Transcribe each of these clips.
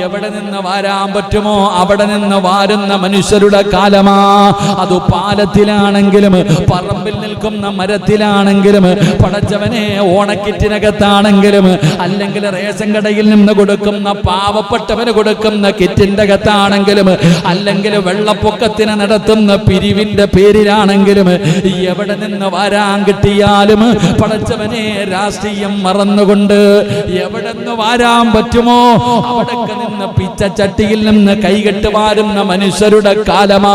എവിടെ നിന്ന് വാരാൻ പറ്റുമോ? അവിടെ നിന്ന് വാരുന്ന മനുഷ്യരുടെ കാലമാ. അത് പാലത്തിലാണെങ്കിലും പറമ്പിൽ നിൽക്കുന്ന മരത്തിലാണെങ്കിലും പടച്ചവനെ ഓണക്കിറ്റിനകത്താണെങ്കിലും അല്ലെങ്കിൽ റേഷൻ കടയിൽ നിന്ന് കൊടുക്കുന്ന പാവപ്പെട്ടവന് കൊടുക്കുന്ന കിറ്റിന്റെ അകത്താണെങ്കിലും അല്ലെങ്കിൽ വെള്ളപ്പൊക്കത്തിന് നടത്തുന്ന പിരിവിന്റെ പേരിലാണെങ്കിലും എവിടെ നിന്ന് വാരാൻ കിട്ടിയാലും പടച്ചവനെ രാഷ്ട്രീയം മറന്നുകൊണ്ട് എവിടെ നിന്ന് വാരാൻ പറ്റുമോ? അവിടെ നിന്ന് പിച്ചച്ചട്ടിയിൽ നിന്ന് കൈകെട്ട് വാരുന്ന മനുഷ്യരുടെ കാലമാ.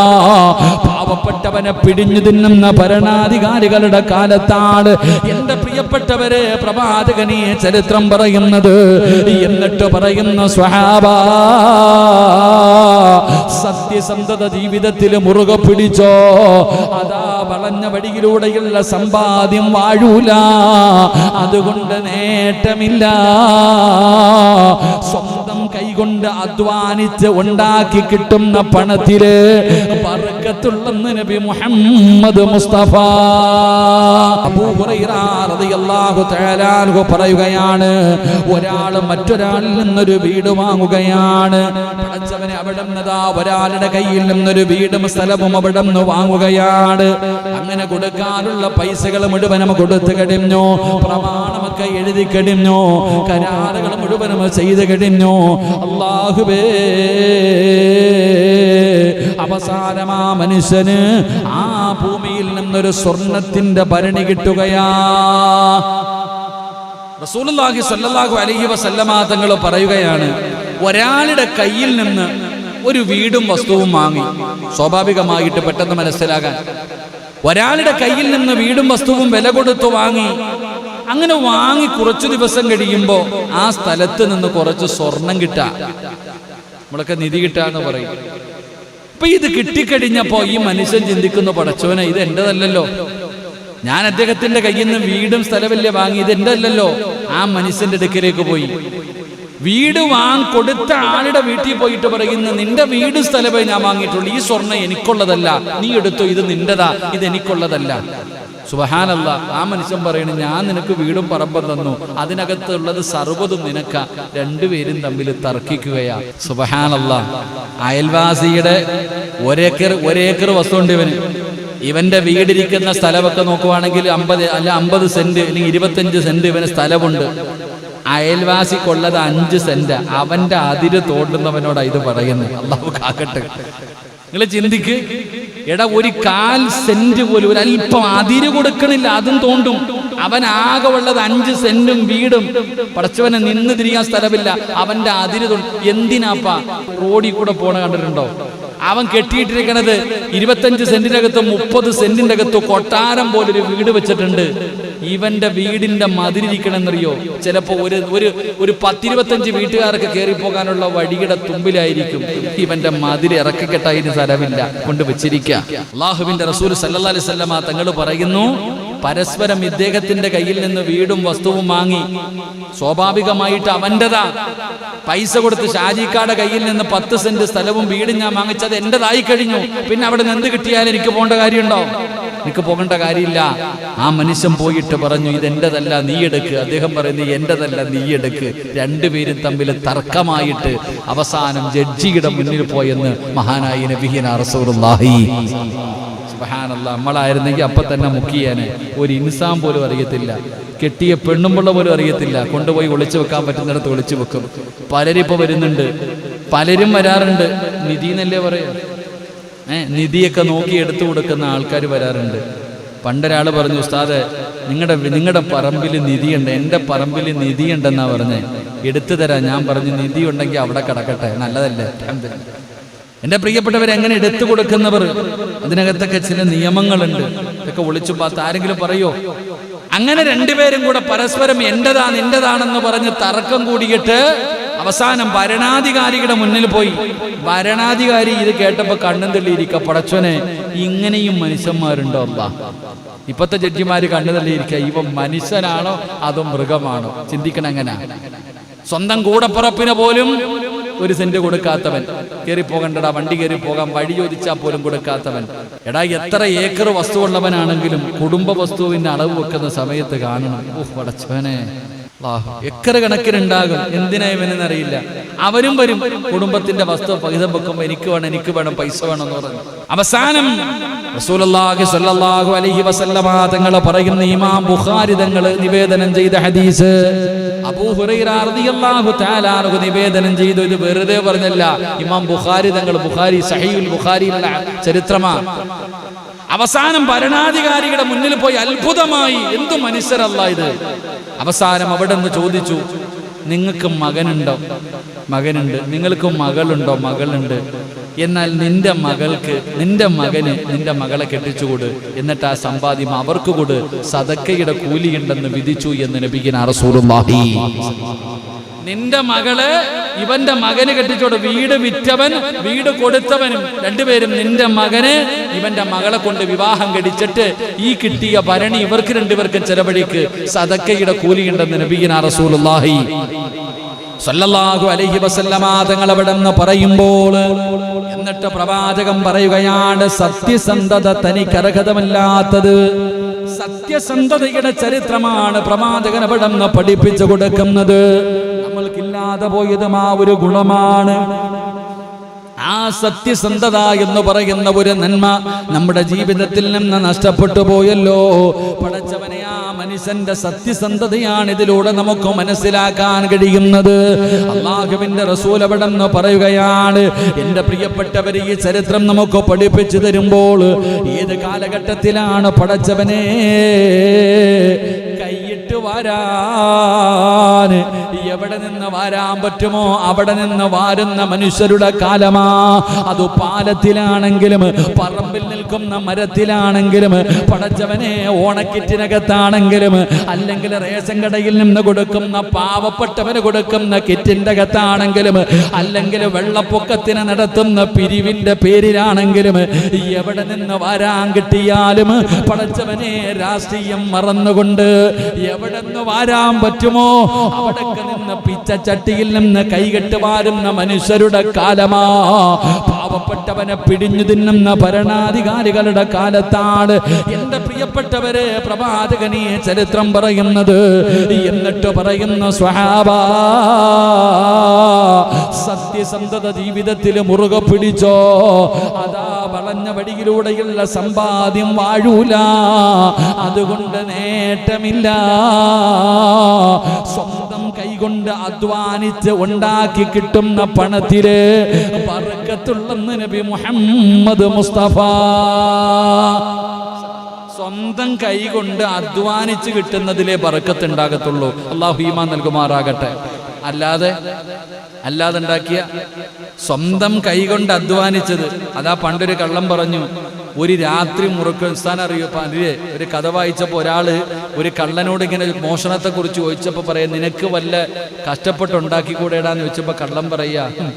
പാവപ്പെട്ടവനെ പിടിഞ്ഞു തിന്നുന്ന ഭരണാധികാരികളുടെ കാലത്താണ്. എന്റെ പ്രിയപ്പെട്ടവരെ പ്രഭാതകനെ ചരിത്രം പറയുന്നത്. എന്നിട്ട് പറയുന്ന സ്വഹാബ സത്യസന്ധത ജീവിതത്തിൽ മുറുകെ പിടിച്ചോ? അതാ വളഞ്ഞ വഴിയിലൂടെയുള്ള സമ്പാദ്യം വാഴൂല. അതുകൊണ്ട് നേട്ടമില്ല. സ്വന്തം കൈകൊണ്ട് അധ്വാനിച്ച് ഉണ്ടാക്കി കിട്ടുന്ന പണത്തിൽ പറക്കത്തുള്ള നബി മുഹമ്മദ് മുസ്തഫ. അബൂ ഹുറൈറ പറയുകയാണ് ഒരാൾ മറ്റൊരാളിൽ നിന്നൊരു വീട് വാങ്ങുകയാണ്. പടച്ചവനെ അവിടെ നിന്നതാ ഒരാളുടെ കയ്യിൽ നിന്നൊരു വീടും സ്ഥലവും അവിടെ നിന്ന് വാങ്ങുകയാണ്. അങ്ങനെ കൊടുക്കാനുള്ള പൈസകൾ മുഴുവനും കൊടുത്തു കഴിഞ്ഞു പ്രമാണമൊക്കെ എഴുതി കഴിഞ്ഞു കരാറുകൾ മുഴുവനും ചെയ്ത് കഴിഞ്ഞു. അള്ളാഹുബേ അവസാനമാ മനുഷ്യന് ആ ഭൂമിയിൽ നിന്നൊരു സ്വർണത്തിന്റെ ഭരണി കിട്ടുകയാ. റസൂലുള്ളാഹി സ്വല്ലല്ലാഹു അലൈഹി വസല്ലമ തങ്ങൾ പറയുകയാണ് ഒരാളുടെ കയ്യിൽ നിന്ന് ഒരു വീടും വസ്തുവും വാങ്ങി. സ്വാഭാവികമായിട്ട് പെട്ടെന്ന് മനസ്സിലാകാൻ ഒരാളുടെ കയ്യിൽ നിന്ന് വീടും വസ്തുവും വില കൊടുത്തു വാങ്ങി അങ്ങനെ വാങ്ങി കുറച്ചു ദിവസം കഴിയുമ്പോൾ ആ സ്ഥലത്ത് നിന്ന് കുറച്ച് സ്വർണം കിട്ടാ. നമ്മളൊക്കെ നിധി കിട്ടാന്ന് പറയും. ഇപ്പൊ ഇത് കിട്ടിക്കഴിഞ്ഞപ്പോ ഈ മനുഷ്യൻ ചിന്തിക്കുന്നു പടച്ചോനെ ഇത് എന്റേതല്ലല്ലോ. ഞാൻ അദ്ദേഹത്തിന്റെ കയ്യിൽ നിന്ന് വീടും സ്ഥലമല്ലേ വാങ്ങി ഇത് എന്റെ അല്ലല്ലോ ആ മനുഷ്യന്റെ അടുക്കലേക്ക് പോയി. വീട് വാങ് കൊടുത്ത ആളുടെ വീട്ടിൽ പോയിട്ട് പറയുന്ന നിന്റെ വീട് സ്ഥലമേ ഞാൻ വാങ്ങിയിട്ടുള്ളൂ. ഈ സ്വർണം എനിക്കുള്ളതല്ല. നീ എടുത്തു ഇത് നിന്റെതാ ഇത് എനിക്കുള്ളതല്ല. സുബഹാനല്ല ആ മനുഷ്യൻ പറയുന്നു ഞാൻ നിനക്ക് വീടും പറമ്പും തന്നു. അതിനകത്തുള്ളത് സർവതും നിനക്ക. രണ്ടുപേരും തമ്മിൽ തർക്കിക്കുകയാ. സുബഹാനല്ല. അയൽവാസിയുടെ ഒരേക്കർ ഒരേക്കർ വസ്തുണ്ട് ഇവന്. ഇവന്റെ വീടിരിക്കുന്ന സ്ഥലമൊക്കെ നോക്കുവാണെങ്കിൽ അമ്പത് അല്ല അമ്പത് സെന്റ് അല്ലെങ്കിൽ ഇരുപത്തഞ്ച് സെന്റ് ഇവന് സ്ഥലമുണ്ട്. അയൽവാസിക്കുള്ളത് അഞ്ച് സെന്റ്. അവന്റെ അതിര് തോണ്ടുന്നവനോടാ ഇത് പറയുന്നത് അള്ളാഹു കാക്കട്ടെ. നിങ്ങൾ ചിന്തിക്ക്. എടാ ഒരു കാൽ സെന്റ് പോലും ഒരു അല്പം അതിര് കൊടുക്കണില്ല അതും തോണ്ടും. അവൻ ആകെ ഉള്ളത് അഞ്ച് സെന്റും വീടും. പടച്ചവനെ നിന്ന് തിരിയാൻ സ്ഥലമില്ല. അവന്റെ അതിര് എന്തിനാപ്പ? റോഡിൽ കൂടെ പോണ കണ്ടിട്ടുണ്ടോ? അവൻ കെട്ടിയിട്ടിരിക്കണത് ഇരുപത്തഞ്ച് സെന്റിനകത്തും മുപ്പത് സെന്റിന്റെ അകത്ത് കൊട്ടാരം പോലൊരു വീട് വെച്ചിട്ടുണ്ട്. ഇവന്റെ വീടിന്റെ മതിരിക്കണമെന്നറിയോ ചിലപ്പോ ഒരു ഒരു ഒരു പത്തിരുപത്തഞ്ച് വീട്ടുകാർക്ക് കയറി പോകാനുള്ള വഴിയുടെ തുമ്പിലായിരിക്കും ഇവന്റെ മതിരി ഇറക്കിക്കെട്ടായിട്ട് സ്ഥലമില്ല കൊണ്ട് വെച്ചിരിക്കുക അള്ളാഹുവിന്റെ റസൂൽ സല്ലി അലൈഹി വസല്ലമ തങ്ങൾ പറയുന്നു പരസ്പരം ഇദ്ദേഹത്തിന്റെ കയ്യിൽ നിന്ന് വീടും വസ്തുവും വാങ്ങി സ്വാഭാവികമായിട്ട് അവന്റെതാ പൈസ കൊടുത്ത് ഷാജിക്കാടെ കയ്യിൽ നിന്ന് പത്ത് സെന്റ് സ്ഥലവും വീടും ഞാൻ വാങ്ങിച്ചത് എന്റെതായി കഴിഞ്ഞു. പിന്നെ അവിടെ നിന്ന് എന്ത് കിട്ടിയാലും എനിക്ക് പോകേണ്ട കാര്യമുണ്ടോ? എനിക്ക് പോകേണ്ട കാര്യമില്ല. ആ മനുഷ്യൻ പോയിട്ട് പറഞ്ഞു ഇത് എന്റേതല്ല നീ എടുക്ക്. അദ്ദേഹം പറയുന്നു എന്റെതല്ല നീ എടുക്ക്. രണ്ടുപേരും തമ്മിൽ തർക്കമായിട്ട് അവസാനം ജഡ്ജിയുടെ മുന്നിൽ പോയെന്ന് മഹാനായി നബിഹിന നമ്മളായിരുന്നെങ്കിൽ അപ്പൊ തന്നെ മുക്കിയാനെ. ഒരു ഇൻസാൻ പോലും അറിയത്തില്ല. കെട്ടിയ പെണ്ണുമ്പുള്ള പോലും അറിയത്തില്ല. കൊണ്ടുപോയി ഒളിച്ചു വെക്കാൻ പറ്റുന്നിടത്ത് ഒളിച്ചു വെക്കും. പലരും ഇപ്പൊ വരുന്നുണ്ട്. പലരും വരാറുണ്ട്. നിധി എന്നല്ലേ പറയാ? നിധിയൊക്കെ നോക്കി എടുത്തു കൊടുക്കുന്ന ആൾക്കാർ വരാറുണ്ട്. പണ്ടൊരാൾ പറഞ്ഞു ഉസ്താദ് നിങ്ങളുടെ നിങ്ങളുടെ പറമ്പിൽ നിധിയുണ്ട്. എന്റെ പറമ്പിൽ നിധിയുണ്ടെന്നാ പറഞ്ഞേ. എടുത്തു തരാം. ഞാൻ പറഞ്ഞു നിധി ഉണ്ടെങ്കിൽ അവിടെ കിടക്കട്ടെ. നല്ലതല്ലേ? എന്റെ പ്രിയപ്പെട്ടവർ എങ്ങനെ എടുത്തു കൊടുക്കുന്നവർ? അതിനകത്തൊക്കെ ചില നിയമങ്ങളുണ്ട്. ഇതൊക്കെ ഒളിച്ചു പാത്ത് ആരെങ്കിലും പറയോ? അങ്ങനെ രണ്ടുപേരും കൂടെ പരസ്പരം എന്റേതാ നിന്റേതാണെന്ന് പറഞ്ഞ് തർക്കം കൂടിയിട്ട് അവസാനം ഭരണാധികാരിയുടെ മുന്നിൽ പോയി. ഭരണാധികാരി ഇത് കേട്ടപ്പോ കണ്ണും തള്ളിയിരിക്ക പടച്ചോനെ ഇങ്ങനെയും മനുഷ്യന്മാരുണ്ടോ അല്ല ഇപ്പത്തെ ജഡ്ജിമാര് കണ്ണു തള്ളിയിരിക്ക ഇവ മനുഷ്യനാണോ അതോ മൃഗമാണോ? ചിന്തിക്കണം എങ്ങനെ? സ്വന്തം കൂടപ്പുറപ്പിനെ പോലും ഒരു സെന്റ് കൊടുക്കാത്തവൻ. കയറി പോകണ്ടടാ വണ്ടി കയറി പോകാം വഴി ചോദിച്ചാൽ പോലും കൊടുക്കാത്തവൻ. എടാ എത്ര ഏക്കർ വസ്തു ഉള്ളവനാണെങ്കിലും കുടുംബ വസ്തുവിന്റെ അളവ് വെക്കുന്ന സമയത്ത് കാണണം. ഓ പടച്ചവനെ. ഏക്കറ് കണക്കിനുണ്ടാകും. എന്തിനാ ഇവനെന്നറിയില്ല അവരും വരും. കുടുംബത്തിന്റെ വസ്തു പകിതം വെക്കുമ്പോ എനിക്ക് വേണം എനിക്ക് വേണം പൈസ വേണം എന്ന് പറഞ്ഞു. അവസാനം അലൈഹി വസല്ലമ തങ്ങൾ പറയുന്ന ഇമാം ബുഖാരി തങ്ങൾ നിവേദനം ചെയ്ത ഹദീസ് നിവേദനം ചെയ്തു. ഇത് വെറുതെ പറഞ്ഞല്ല. ഇമാം ബുഖാരി തങ്ങൾ ബുഖാരി സഹീഹുൽ ബുഖാരിയിലുള്ള ചരിത്രമാണ്. അവസാനം ഭരണാധികാരിയുടെ മുന്നിൽ പോയി അത്ഭുതമായി. എന്തു മനുഷ്യരല്ല ഇത്? അവസാനം അവിടെ നിന്ന് ചോദിച്ചു നിങ്ങൾക്ക് മകനുണ്ടോ? മകനുണ്ട്. നിങ്ങൾക്ക് മകളുണ്ടോ? മകളുണ്ട്. എന്നാൽ നിന്റെ മകൾക്ക് നിന്റെ മകന് നിന്റെ മകളെ കെട്ടിച്ചുകൊട്. എന്നിട്ട് ആ സമ്പാദ്യം അവർക്ക് കൊട് സതക്കയുടെ കൂലിയുണ്ടെന്ന് വിധിച്ചു എന്ന് നബിക്കിന് റസൂലുള്ളാഹി. നിന്റെ മകൾ ഇവന്റെ മകന് കെട്ടിച്ചോട് വീട് വിറ്റവൻ വീട് കൊടുത്തവനും രണ്ടുപേരും നിന്റെ മകന് ഇവന്റെ മകളെ കൊണ്ട് വിവാഹം കഴിച്ചിട്ട് ഈ കിട്ടിയ ഭരണി ഇവർക്ക് രണ്ടുപേർക്കും ചെലവഴിക്ക്. സതക്കയുടെ കൂലിയുണ്ടെന്ന് നബീന റസൂലുള്ളാഹി. സല്ലല്ലാഹു അലൈഹി വസല്ലമ തങ്ങൾ അവിടെ നിന്ന് പറയുമ്പോൾ എന്നിട്ട് പ്രവാചകം പറയുകയാണ് സത്യസന്ധത തനിക്കർഹതമല്ലാത്തത് സത്യസന്ധതയുടെ ചരിത്രമാണ് പ്രവാചകൻ അവിടെ പഠിപ്പിച്ചു കൊടുക്കുന്നത്. നമ്മൾക്കില്ലാതെ പോയതും ആ ഒരു ഗുണമാണ്. ആ സത്യസന്ധത എന്ന് പറയുന്ന ഒരു നന്മ നമ്മുടെ ജീവിതത്തിൽ നിന്ന് നഷ്ടപ്പെട്ടു പോയല്ലോ. പടച്ചവനെ മനുഷ്യന്റെ സത്യസന്ധതയാണ് ഇതിലൂടെ നമുക്ക് മനസ്സിലാക്കാൻ കഴിയുന്നത്. അള്ളാഹുവിന്റെ റസൂൽ അവിടെ പറയുകയാണ് എന്റെ പ്രിയപ്പെട്ടവർ ഈ ചരിത്രം നമുക്ക് പഠിപ്പിച്ചു തരുമ്പോൾ ഏത് കാലഘട്ടത്തിലാണ് പടച്ചവനെ കൈയിട്ട് വരാന് എവിടെ നിന്ന് വാരാൻ പറ്റുമോ? അവിടെ നിന്ന് വാരുന്ന മനുഷ്യരുടെ കാലമാ. അത് പാലത്തിലാണെങ്കിലും പറമ്പിൽ നിൽക്കുന്ന മരത്തിലാണെങ്കിലും പടച്ചവനെ ഓണക്കിറ്റിനകത്താണെങ്കിലും അല്ലെങ്കിൽ റേഷൻ കടയിൽ നിന്ന് കൊടുക്കുന്ന പാവപ്പെട്ടവന് കൊടുക്കുന്ന കിറ്റിന്റെ അകത്താണെങ്കിലും അല്ലെങ്കിൽ വെള്ളപ്പൊക്കത്തിന് നടത്തുന്ന പിരിവിന്റെ പേരിലാണെങ്കിലും എവിടെ നിന്ന് വരാൻ കിട്ടിയാലും പടച്ചവനെ രാഷ്ട്രീയം മറന്നുകൊണ്ട് എവിടെ നിന്ന് വരാൻ പറ്റുമോ? അവിടെ നിന്ന് പിച്ചച്ചട്ടിയിൽ നിന്ന് കൈകെട്ട് വാരുന്ന മനുഷ്യരുടെ കാലമാ. പാവപ്പെട്ടവനെ പിടിഞ്ഞു തിന്നുന്ന ഭരണാധികാരികളുടെ കാലത്താണ് എന്റെ പ്രിയപ്പെട്ടവരെ പ്രവാചകനീ ചരിത്രം പറയുന്നത്. എന്നിട്ട് പറയുന്ന സ്വഹാബ സത്യസന്ധത ജീവിതത്തിൽ മുറുകെ പിടിച്ചോ. അതാ വളഞ്ഞ വടിയിലൂടെയുള്ള സമ്പാദ്യം വാഴൂല. അതുകൊണ്ട് നേട്ടമില്ല. സ്വന്തം കൈകൊണ്ട് അധ്വാനിച്ച് ഉണ്ടാക്കി കിട്ടുന്ന പണത്തിൽ പറക്കത്തുള്ളെന്ന് നബി മുഹമ്മദ് മുസ്തഫ. സ്വന്തം കൈകൊണ്ട് അധ്വാനിച്ച് കിട്ടുന്നതിലേ ബറക്കത്ത് ഉണ്ടാകത്തുള്ളൂ അള്ളാഹു ഈമാൻ നൽകുമാറാകട്ടെ. അല്ലാതെ അല്ലാതെ ഉണ്ടാക്കിയ സ്വന്തം കൈകൊണ്ട് അധ്വാനിച്ചത്. അതാ പണ്ടൊരു കള്ളം പറഞ്ഞു. ഒരു രാത്രി മുറുക്കം സ്ഥാനം അറിയോ? ഇപ്പൊ ഒരു കഥ വായിച്ചപ്പോൾ ഒരാൾ ഒരു കള്ളനോട് ഇങ്ങനെ മോഷണത്തെ ചോദിച്ചപ്പോൾ ചോദിച്ചപ്പോ പറയാ നിനക്ക് വല്ല കഷ്ടപ്പെട്ടുണ്ടാക്കിക്കൂടെടാന്ന് ചോദിച്ചപ്പോൾ കള്ളം പറയാ. "ഹും,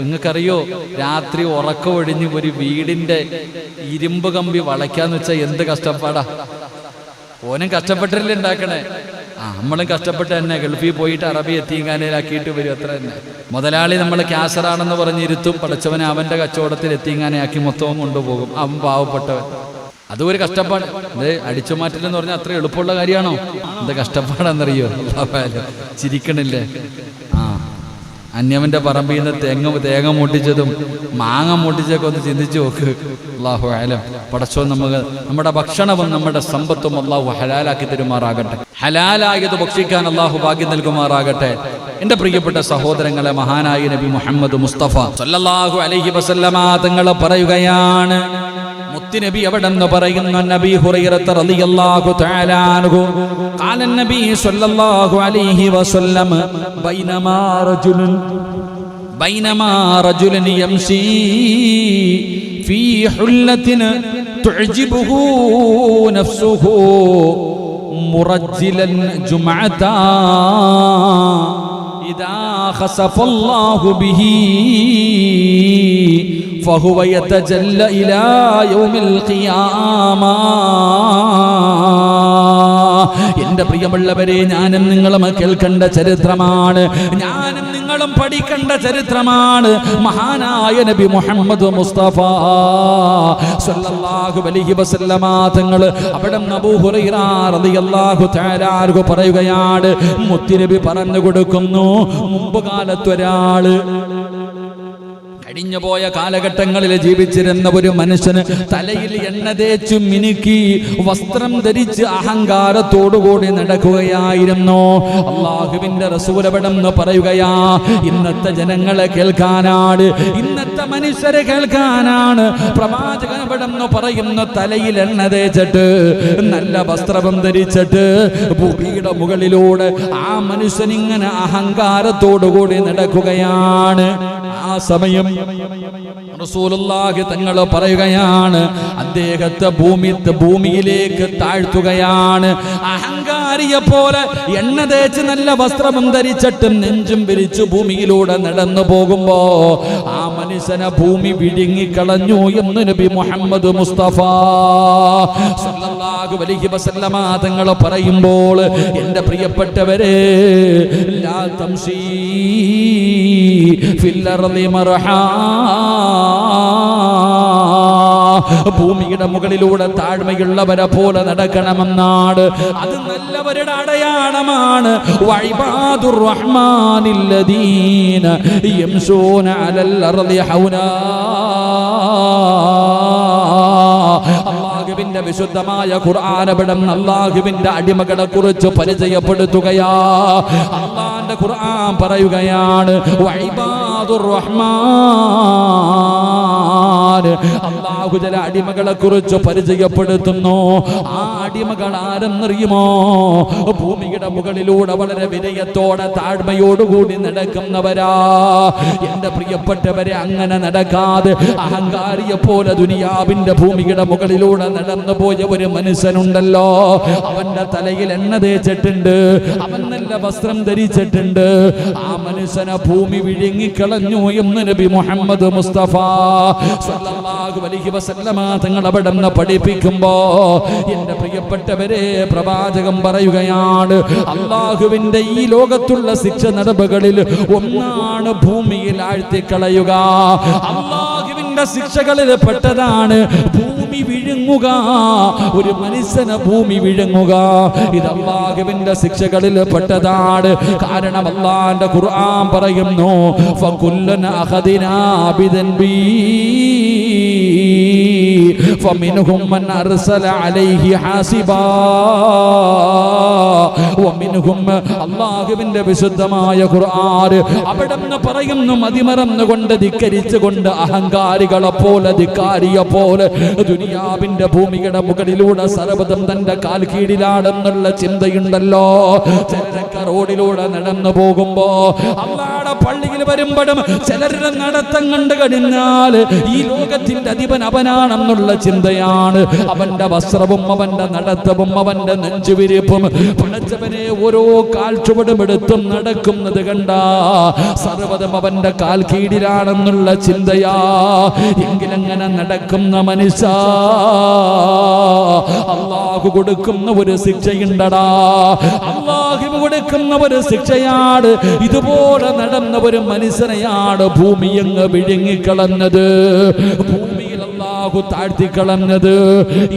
നിങ്ങൾക്കറിയോ രാത്രി ഉറക്കം ഒഴിഞ്ഞ് ഒരു വീടിന്റെ ഇരുമ്പ് കമ്പി വളയ്ക്കാന്ന് വെച്ചാൽ എന്ത് കഷ്ടപ്പാടാ? ഓനും കഷ്ടപ്പെട്ടില്ലേ ഉണ്ടാക്കണേ. ആ നമ്മളും കഷ്ടപ്പെട്ട് തന്നെ ഗൾഫിൽ പോയിട്ട് അറബി എത്തിങ്ങാനയിലാക്കിയിട്ട് വരും അത്ര തന്നെ. മുതലാളി നമ്മൾ ക്യാസറാണെന്ന് പറഞ്ഞിരുത്തും പഠിച്ചവനെ അവന്റെ കച്ചവടത്തിൽ എത്തിങ്ങാനയാക്കി മൊത്തവും കൊണ്ടുപോകും. അവൻ പാവപ്പെട്ടവൻ. അതും ഒരു കഷ്ടപ്പാട്. ഇത് അടിച്ചു മാറ്റലെന്ന് പറഞ്ഞാൽ അത്ര എളുപ്പമുള്ള കാര്യമാണോ? എന്താ കഷ്ടപ്പാടാണെന്നറിയോ? ചിരിക്കണില്ലേ? അന്യവന്റെ പറമ്പിൽ നിന്ന് തേങ്ങ തേങ്ങ മുട്ടിച്ചതും മാങ്ങ മുട്ടിച്ചൊക്കെ ഒന്ന് ചിന്തിച്ചു നോക്ക്. അള്ളാഹു ആലം പടച്ചോ നമുക്ക് നമ്മുടെ ഭക്ഷണവും നമ്മുടെ സമ്പത്തും അള്ളാഹു ഹലാലാക്കി തരുമാറാകട്ടെ. ഹലാലായത് ഭക്ഷിക്കാൻ അള്ളാഹു ഭാഗ്യം നൽകുമാറാകട്ടെ. എന്റെ പ്രിയപ്പെട്ട സഹോദരങ്ങളെ മഹാനായ നബി മുഹമ്മദ് മുസ്തഫ സല്ലല്ലാഹു അലൈഹി വസല്ലമ തങ്ങൾ പറയുകയാണ് മുത്തുനബി എവിടെന്ന് പറയുന്നു? നബി ഹുറൈറത്ത് റളിയല്ലാഹു തആല അൻഹു. ഖാല നബി സ്വല്ലല്ലാഹു അലൈഹി വസല്ലം ബൈനമാ റജുലുൻ ബൈനമാ റജുലുൻ യംശി ഫീ ഹുല്ലത്തിൻ തുഅജിബുഹു നഫ്സുഹു മുറജ്ജിലൻ ജുമഅതാ إذا خسف الله به فهو يتجلى إلى يوم القيامة എന്റെ പ്രിയമുള്ളവരെ ഞാനും നിങ്ങളും കേൾക്കേണ്ട ചരിത്രമാണ്. ഞാനും നിങ്ങളും പഠിക്കേണ്ട ചരിത്രമാണ്. മഹാനായ നബി മുഹമ്മദ് മുസ്തഫ സല്ലല്ലാഹു അലൈഹി വസല്ലമ തങ്ങൾ അവിടെ അബൂ ഹുറൈറ റളിയല്ലാഹു തആല അൻഹു പറയുകയാണ് മുത്തുനബി പറഞ്ഞു കൊടുക്കുന്നു മുമ്പ് കാലത്ത് കഴിഞ്ഞു പോയ കാലഘട്ടങ്ങളിൽ ജീവിച്ചിരുന്ന ഒരു മനുഷ്യന് തലയിൽ എണ്ണ തേച്ചു മിനുക്കി വസ്ത്രം ധരിച്ച് അഹങ്കാരത്തോടുകൂടി നടക്കുകയായിരുന്നു. അള്ളാഹുവിന്റെ റസൂലപടം പറയുകയാ ഇന്നത്തെ ജനങ്ങളെ കേൾക്കാനാണ് ഇന്നത്തെ മനുഷ്യരെ കേൾക്കാനാണ് പ്രവാചകനപടം പറയുന്ന തലയിൽ എണ്ണ തേച്ചിട്ട് നല്ല വസ്ത്രം ധരിച്ചിട്ട് ഭൂമിയുടെ മുകളിലൂടെ ആ മനുഷ്യൻ ഇങ്ങനെ അഹങ്കാരത്തോടുകൂടി നടക്കുകയാണ്. സമയം റസൂലുള്ളാഹി തങ്ങൾ പറയുകയാണ് അദ്ദേഹത്തെ ഭൂമി ഭൂമിയിലേക്ക് താഴ്ത്തുകയാണ്. അഹങ്കാരിയെ പോലെ എണ്ണ തേച്ച് നല്ല വസ്ത്രം ധരിച്ചിട്ടും നെഞ്ചും വിരിച്ചു ഭൂമിയിലൂടെ നടന്നു പോകുമ്പോ ആ മനുഷ്യനെ ഭൂമി വിഴുങ്ങിക്കളഞ്ഞു എന്ന് നബി മുഹമ്മദ് മുസ്തഫ സല്ലല്ലാഹു അലൈഹി വസല്ലമ പറയുമ്പോൾ എന്റെ പ്രിയപ്പെട്ടവരെ ലാ തംസീ ഫിൽ അർദി ഭൂമിയുടെ മുകളിലൂടെ താഴ്മയുള്ളവരെ പോലെ നടക്കണമെന്നാണ്. അത് നല്ലവരുടെ അടയാളമാണ്. യംശൂന അലൽ വിശുദ്ധമായ ഖുർആാനപടം അള്ളാഹുവിന്റെ അടിമകളെ കുറിച്ച് പരിചയപ്പെടുത്തുകയാ. അള്ളാന്റെ ഖുർആൻ പറയുകയാണ് വൈബാദുർ റഹ്മാൻ അള്ളാഹു ചില അടിമകളെ കുറിച്ച് പരിചയപ്പെടുത്തുന്നു. ആ അടിമകൾ ആരെന്നറിയുമോ? ഭൂമിയുടെ മുകളിലൂടെ വളരെ വിനയത്തോടെ താഴ്മയോടുകൂടി നടക്കുന്നവരാ. എന്റെ പ്രിയപ്പെട്ടവരെ അങ്ങനെ നടക്കാതെ അഹങ്കാരിയെ പോലെ ദുനിയാവിന്റെ ഭൂമിയുടെ മുകളിലൂടെ നടന്നു പോയ ഒരു മനുഷ്യനുണ്ടല്ലോ. അവന്റെ തലയിൽ എണ്ണ തേച്ചിട്ടുണ്ട് അവൻ നല്ല വസ്ത്രം ധരിച്ചിട്ടുണ്ട്. ആ മനുഷ്യനെ ഭൂമി വിഴുങ്ങിക്കളഞ്ഞു എന്ന് നബി മുഹമ്മദ് മുസ്തഫ സല്ലല്ലാഹു അലൈഹി വസല്ലമ തങ്ങൾ അവിടെ നിന്ന് പഠിപ്പിക്കുമ്പോ എന്റെ പ്രിയപ്പെട്ടവരെ പ്രവാചകം പറയുകയാണ് അള്ളാഹുവിന്റെ ഈ ലോകത്തുള്ള ശിക്ഷ നടപുകളിൽ ഒന്നാണ് ഭൂമിയിൽ ആഴ്ത്തിക്കളയുക. അള്ളാഹുവിന്റെ ശിക്ഷകളിൽ പെട്ടതാണ് ഭൂമി വിഴുങ്ങുക ഒരു മനുഷ്യനെ ഭൂമി വിഴുങ്ങുക ഇത് അള്ളാഹുവിന്റെ ശിക്ഷകളിൽ പെട്ടതാണ് കാരണം അള്ളാന്റെ ഖുർആൻ പറയുന്നു ഫകുല്ലന അഖദിനാ ബിദൻബി فمنهم من أرسل عليه حاسبا ومنهم അള്ളാഹുവിന്റെ വിശുദ്ധമായ ഖുർആൻ അവിടെ നിന്ന് പറയുന്നു മതിമറന്നുകൊണ്ട് ധിക്കരിച്ചുകൊണ്ട് അഹങ്കാരികളെ പോലെ ധിക്കാരിയെ പോലെ ദുനിയാവിന്റെ ഭൂമിയുടെ മുകളിലൂടെ സർവതം തന്റെ കാൽ കീഴിലാണെന്നുള്ള ചിന്തയുണ്ടല്ലോ റോഡിലൂടെ നടന്നു പോകുമ്പോ അള്ളാടെ പള്ളിയിൽ വരുമ്പോഴും ചിലരുടെ നടത്തം കണ്ടു കഴിഞ്ഞാൽ ഈ ലോകത്തിന്റെ അധിപൻ അവനാണെന്നുള്ള ചിന്തയാണ്. അവന്റെ വസ്ത്രവും അവന്റെ നടത്തവും അവന്റെ നെഞ്ചുവിരിപ്പും പണച്ചവനെ ഓരോ കാൽച്ചുവടും എടുത്തും നടക്കുന്നത് കണ്ട സർവതം അവന്റെ കാൽ കീടിലാണെന്നുള്ള ചിന്തയാ. എങ്കിലങ്ങനെ നടക്കുന്ന മനുഷ്യ? അള്ളാഹു കൊടുക്കുന്ന ഒരു ശിക്ഷയുണ്ടടാ. അള്ളാഹു കൊടുക്കുന്ന ഒരു ശിക്ഷയാട് ഇതുപോലെ നടന്ന ഒരു ഭൂമി അങ്ങ് വിഴുങ്ങിക്കളഞ്ഞത്. ഭൂമിയിൽ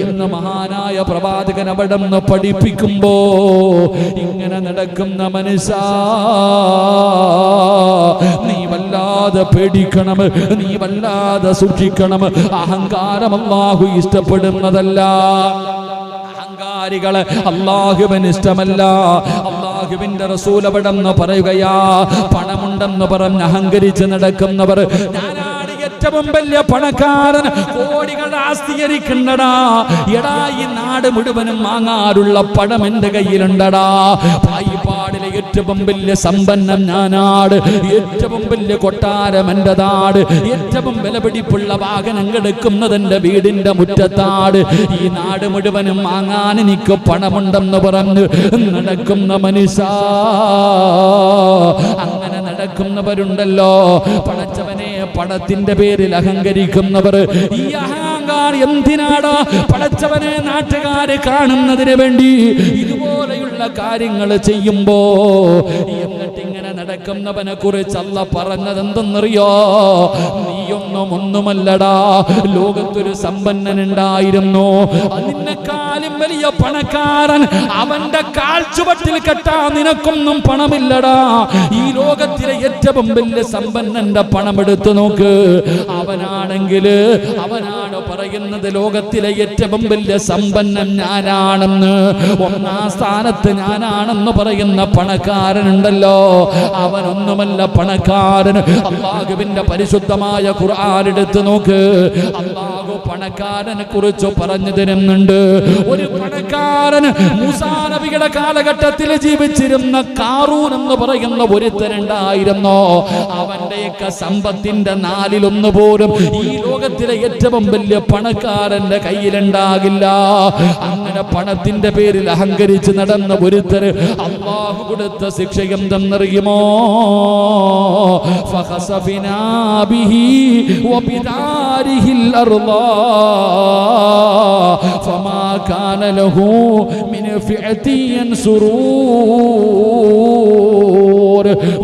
എന്ന് മഹാനായ പ്രവാചകൻ അവിടെ നിന്ന് പഠിപ്പിക്കുമ്പോ ഇങ്ങനെ നടക്കുന്ന മനുഷ്യ നീ വല്ലാതെ പേടിക്കണം നീ വല്ലാതെ സൂക്ഷിക്കണം. അഹങ്കാരം അള്ളാഹു ഇഷ്ടപ്പെടുന്നതല്ല. അഹങ്കാരികളെ അള്ളാഹുവൻ ഇഷ്ടമല്ല. അള്ളാഹുവിന്റെ റസൂലപടെന്ന് പറയുകയാ പണമുണ്ടെന്ന് പറഞ്ഞ് അഹങ്കരിച്ച് നടക്കുന്നവർ ഞാനാണ് ഏറ്റവും വലിയ പണക്കാരൻ കോടികൾ ആസ്തീകരിക്കണ്ടടാ. എടാ ഈ നാട് മുഴുവനും വാങ്ങാറുള്ള പണം എന്റെ കയ്യിലുണ്ടടാ. പായിപ്പാടിലെ ഏറ്റവും വലിയ സമ്പന്നം ഞാനാട്. ഏറ്റവും വലിയ കൊട്ടാരം എന്റെ നാട് ഏറ്റവും വിലപിടിപ്പുള്ള വാഹനങ്ങൾ എടുക്കുന്നത് എന്റെ വീടിന്റെ മുറ്റത്താട്. ഈ നാട് മുഴുവനും വാങ്ങാൻ എനിക്ക് പണമുണ്ടെന്ന് പറഞ്ഞ് നടക്കുന്ന മനുഷ്യ. അങ്ങനെ നടക്കുന്നവരുണ്ടല്ലോ. പടച്ചവനെ പണത്തിന്റെ പേരിൽ അഹങ്കരിക്കുന്നവർ. ഈ അഹങ്കാരം എന്തിനാടാ പടച്ചവനെ നാട്ടുകാരെ കാണുന്നതിന് വേണ്ടി ഇതുപോലെയുള്ള കാര്യങ്ങൾ ചെയ്യുമ്പോ എന്നിട്ട് ഇങ്ങനെ നടക്കുന്നവനെ കുറിച്ച് അല്ല പറഞ്ഞത് എന്തെന്നറിയോ നീയൊന്നും ഒന്നുമല്ലടാ ലോകത്തൊരു സമ്പന്നനുണ്ടായിരുന്നു. അതിനെക്കാളും വലിയ പണക്കാരൻ അവന്റെ കാൽച്ചുവട്ടിൽ കെട്ടാ നിനക്കൊന്നും പണമില്ലടാ. ഈ ലോകത്തിലെ ഏറ്റവും വലിയ സമ്പന്നന്റെ പണം എടുത്തു നോക്ക്. അവനാണെങ്കിൽ അവനാണ് പറയുന്നത് ലോകത്തിലെ ഏറ്റവും വലിയ സമ്പന്നം ഞാനാണെന്ന് ഒന്നാം സ്ഥാനത്ത് ഞാനാണെന്ന് പറയുന്ന പണക്കാരനുണ്ടല്ലോ. അവനൊന്നുമല്ല പണക്കാരൻ. അള്ളാഹുവിന്റെ പരിശുദ്ധമായ ഖുർആൻ എടുത്ത് നോക്ക്. അള്ളാഹു പണക്കാരനെ കുറിച്ച് പറഞ്ഞു തരുന്നുണ്ട്. ഒരു പണക്കാരൻ മൂസാ നബിയുടെ കാലഘട്ടത്തിൽ ജീവിച്ചിരുന്ന കാറൂൻ എന്ന് പറയുന്ന ഒരുത്തനുണ്ടായിരുന്നോ അവന്റെയൊക്കെ സമ്പത്തിന്റെ നാലിലൊന്ന് പോലും ഈ ലോകത്തിലെ ഏറ്റവും വലിയ ദിനാർ കയ്യിലുണ്ടാകില്ല. അങ്ങനെ പണത്തിന്റെ പേരിൽ അഹങ്കരിച്ച് നടന്ന ഒരുത്തർ അള്ളാഹു കൊടുത്ത ശിക്ഷ എന്തെന്നറിയുമോ?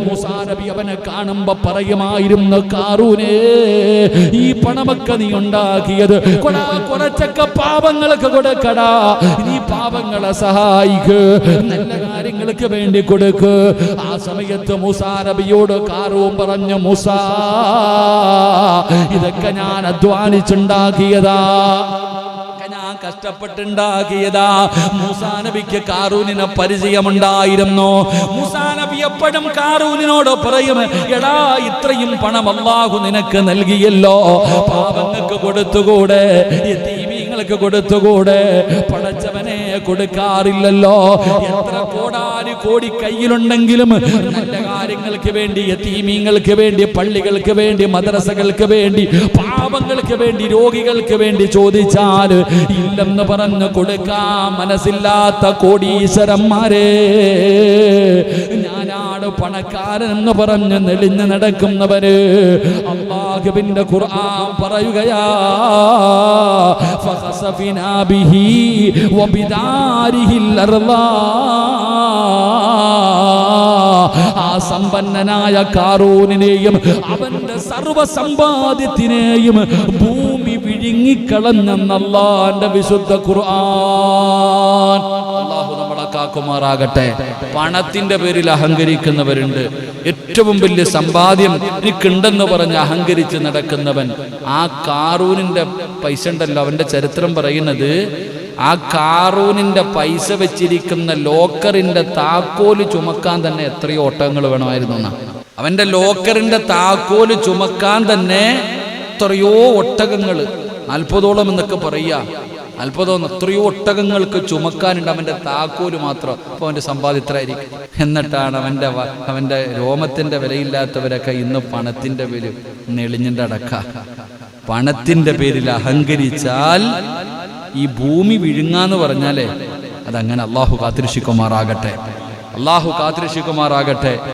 മുസാ കാണുമ്പോ പറയുമായിരുന്നു കാറൂനേ ഈ പണമൊക്കെ നീ ഉണ്ടാക്കിയത് കൊടാ കുറച്ചൊക്കെ പാപങ്ങൾക്ക് കൊടുക്കടാ. നീ പാപങ്ങളെ സഹായിക്ക് നല്ല കാര്യങ്ങൾക്ക് വേണ്ടി കൊടുക്ക്. ആ സമയത്ത് മുസാരബിയോട് കാറൂ പറഞ്ഞു മുസാ ഇതൊക്കെ ഞാൻ അധ്വാനിച്ചുണ്ടാക്കിയതാ. കഷ്ടപ്പെട്ടുണ്ടാക്കിയതാ. മൂസാ നബിക്ക് കാറൂനിനെ പരിചയമുണ്ടായിരുന്നു. മൂസാ നബി എപ്പോഴും കാറൂനിനോട് പറയും എടാ ഇത്രയും പണം അള്ളാഹു നിനക്ക് നൽകിയല്ലോ. പാപങ്ങൾക്ക് കൊടുത്തുകൂടെ കൊടുത്തുകൂടെ പടച്ചവനെ കൊടുക്കാറില്ലല്ലോ. എത്ര കോടാനു കോടി കയ്യിലുണ്ടെങ്കിലും നല്ല കാര്യങ്ങൾക്ക് വേണ്ടി യതീമീങ്ങൾക്ക് വേണ്ടി പള്ളികൾക്ക് വേണ്ടി മദ്രസകൾക്ക് വേണ്ടി പാപങ്ങൾക്ക് വേണ്ടി രോഗികൾക്ക് വേണ്ടി ചോദിച്ചാൽ ഇല്ലെന്ന് പറഞ്ഞ് കൊടുക്കാൻ മനസ്സില്ലാത്ത കോടീശ്വരന്മാരെ. ഞാനാണ് പണക്കാരൻ എന്ന് പറഞ്ഞ് നെളിഞ്ഞ് നടക്കുന്നവര് അള്ളാഹുവിന്റെ ഖുർആൻ പറയുകയാ فخسفنا به وبداره الأرض ആ സമ്പന്നനായ കാറൂനിനെയും അവന്റെ സർവ സമ്പാദ്യത്തിനെയും ഭൂമി വിഴുങ്ങിക്കളഞ്ഞെന്നല്ലാന്റെ വിശുദ്ധ ഖുർആൻ അള്ളാഹു നമ്മളെ കാക്കുമാറാകട്ടെ പണത്തിന്റെ പേരിൽ അഹങ്കരിക്കുന്നവരുണ്ട്. ഏറ്റവും വലിയ സമ്പാദ്യം എനിക്കുണ്ടെന്ന് പറഞ്ഞ് അഹങ്കരിച്ച് നടക്കുന്നവൻ. ആ കാറൂനിന്റെ പൈസ ഉണ്ടല്ലോ അവന്റെ ചരിത്രം പറയുന്നത്. ആ കാറൂനിന്റെ പൈസ വെച്ചിരിക്കുന്ന ലോക്കറിന്റെ താക്കോൽ ചുമക്കാൻ തന്നെ എത്രയോ ഓട്ടങ്ങൾ വേണമായിരുന്നു അവന്റെ ലോക്കറിന്റെ താക്കോൽ ചുമക്കാൻ തന്നെ എത്രയോ ഒട്ടകങ്ങൾ. അത്ഭുതോളം എന്നൊക്കെ പറയാ അത്ഭുതം എത്രയോ ഒട്ടകങ്ങൾക്ക് ചുമക്കാനുണ്ട് അവന്റെ താക്കോൽ മാത്രം. അപ്പൊ അവന്റെ സമ്പാദ്യം ഇത്രയായിരിക്കും. എന്നിട്ടാണ് അവന്റെ അവന്റെ രോമത്തിന്റെ വിലയില്ലാത്തവരൊക്കെ ഇന്ന് പണത്തിന്റെ പേര് നെളിഞ്ഞിന്റെ അടക്ക. പണത്തിന്റെ പേരിൽ അഹങ്കരിച്ചാൽ ഈ ഭൂമി വിഴുങ്ങാന്ന് പറഞ്ഞാലേ അതങ്ങനെ അള്ളാഹു കാത്തിരക്ഷിക്കുമാറാകട്ടെ. അള്ളാഹു കാത്തിരക്ഷിക്കുമാറാകട്ടെ.